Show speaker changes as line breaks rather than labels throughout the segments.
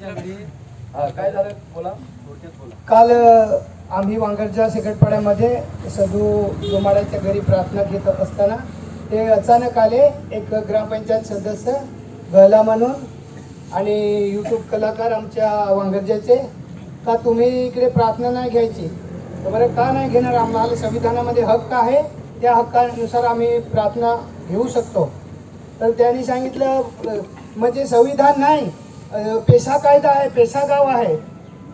काय झालं? बोला. बोला.
काल आम्ही वांगरच्या शेकटपाड्यामध्ये सदू जोमाड्याच्या घरी प्रार्थना घेत असताना ते अचानक आले. एक ग्रामपंचायत सदस्य गहला म्हणून आणि यूट्यूब कलाकार आमच्या वांगरजाचे का तुम्ही इकडे प्रार्थना नाही घ्यायची? तर बरं का नाही घेणार? आम्हाला संविधानामध्ये हक्क आहे. त्या हक्कानुसार आम्ही प्रार्थना घेऊ शकतो. तर त्यांनी सांगितलं म्हणजे संविधान नाही पेशा कायदा आहे पेशा गाव आहे.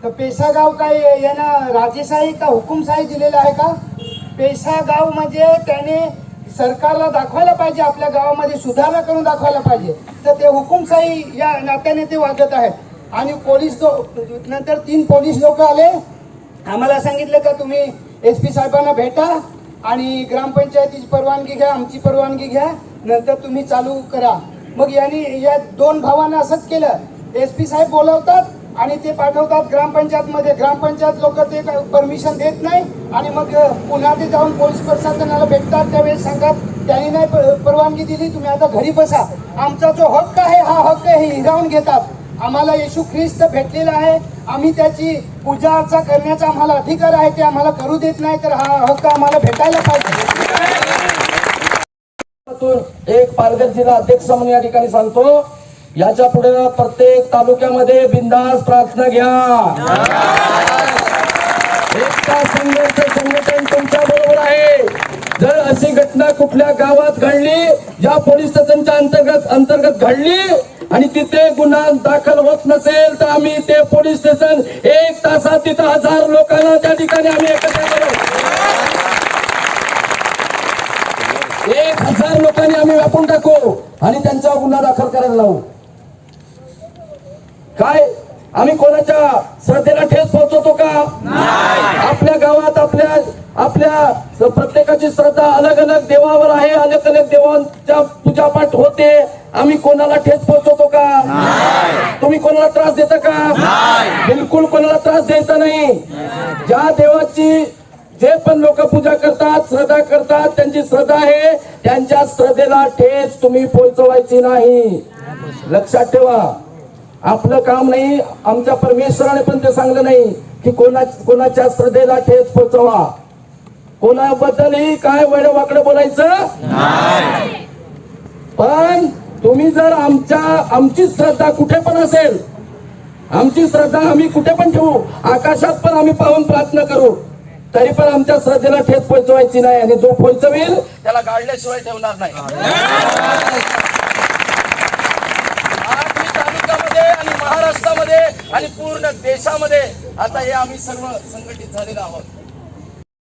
तर पेशा गाव काय यानं राजेशाही का हुकुमशाही दिलेला आहे का? पेशा गाव म्हणजे त्याने सरकारला दाखवायला पाहिजे आपल्या गावामध्ये सुधारणा करून दाखवायला पाहिजे. तर ते हुकुमशाही या नात्याने ते वागत आहेत आणि पोलीस दो नंतर तीन पोलीस लोक आले. आम्हाला सांगितलं का तुम्ही एस पी साहेबांना भेटा आणि ग्रामपंचायतीची परवानगी घ्या आमची परवानगी घ्या नंतर तुम्ही चालू करा. मग यांनी या दोन भावांना असंच केलं. एस पी साहेब बोलवतात आणि ते पाठवतात ग्रामपंचायतमध्ये ग्रामपंचायत लोक ते परमिशन देत नाही आणि मग पुन्हा ते जाऊन पोलीस प्रशासनाला भेटतात. त्यावेळेस सांगतात त्यांनी नाही प- परवानगी दिली तुम्ही आता घरी बसा. आमचा जो हक्क आहे हा हक्क हे हिरावून घेतात. आम्हाला येशू ख्रिस्त भेटलेला आहे. आम्ही त्याची पूजा अर्चा करण्याचा आम्हाला अधिकार आहे ते आम्हाला करू देत नाही तर हा हक्क आम्हाला भेटायला पाहिजे.
एक पालघर जिल्हा अध्यक्ष म्हणून या ठिकाणी सांगतो याच्यापुढे प्रत्येक तालुक्यामध्ये बिंदास प्रार्थना घ्या. एकता संघर्ष संघटन तुमच्या बरोबर आहे. जर अशी घटना कुठल्या गावात घडली ज्या पोलीस स्टेशनच्या अंतर्गत अंतर्गत घडली आणि तिथे गुन्हा दाखल होत नसेल तर आम्ही ते पोलीस स्टेशन एक तासात तिथं हजार लोकांना त्या ठिकाणी आम्ही एकत्र करू. एक हजार लोकांनी आम्ही व्यापून टाकू आणि त्यांचा गुन्हा दाखल करायला लावू. काय? आम्ही कोणाच्या श्रद्धेला ठेस पोहोचवतो का? आपल्या गावात आपल्या आपल्या प्रत्येकाची श्रद्धा अलग अलग देवावर आहे अलग अलग देवांच्या पूजापाठ होते. आम्ही कोणाला ठेस पोहोचवतो का? तुम्ही कोणाला त्रास देता का? बिलकुल कोणाला त्रास द्यायचा नाही. ज्या देवाची जे पण लोक पूजा करतात श्रद्धा करतात त्यांची श्रद्धा आहे त्यांच्या श्रद्धेला ठेच तुम्ही पोहोचवायची नाही. लक्षात ठेवा. आपलं काम नाही आमच्या परमेश्वराने पण ते सांगलं नाही की कोणा कोणाच्या श्रद्धेला ठेच पोचवा. कोणाबद्दलही काय वेळ वाकडं बोलायचं पण तुम्ही जर आमच्या आमची श्रद्धा कुठे पण असेल आमची श्रद्धा आम्ही कुठे पण ठेवू आकाशात पण आम्ही पाहून प्रार्थना करू तरी पण आमच्या श्रद्धेला ठेच पोचवायची नाही आणि जो पोचवेल त्याला गाडल्याशिवाय ठेवणार नाही आठवी तालुक्यामध्ये आणि महाराष्ट्रामध्ये आणि पूर्ण देशामध्ये आता हे आम्ही सर्व संघटित झालेलो आहोत.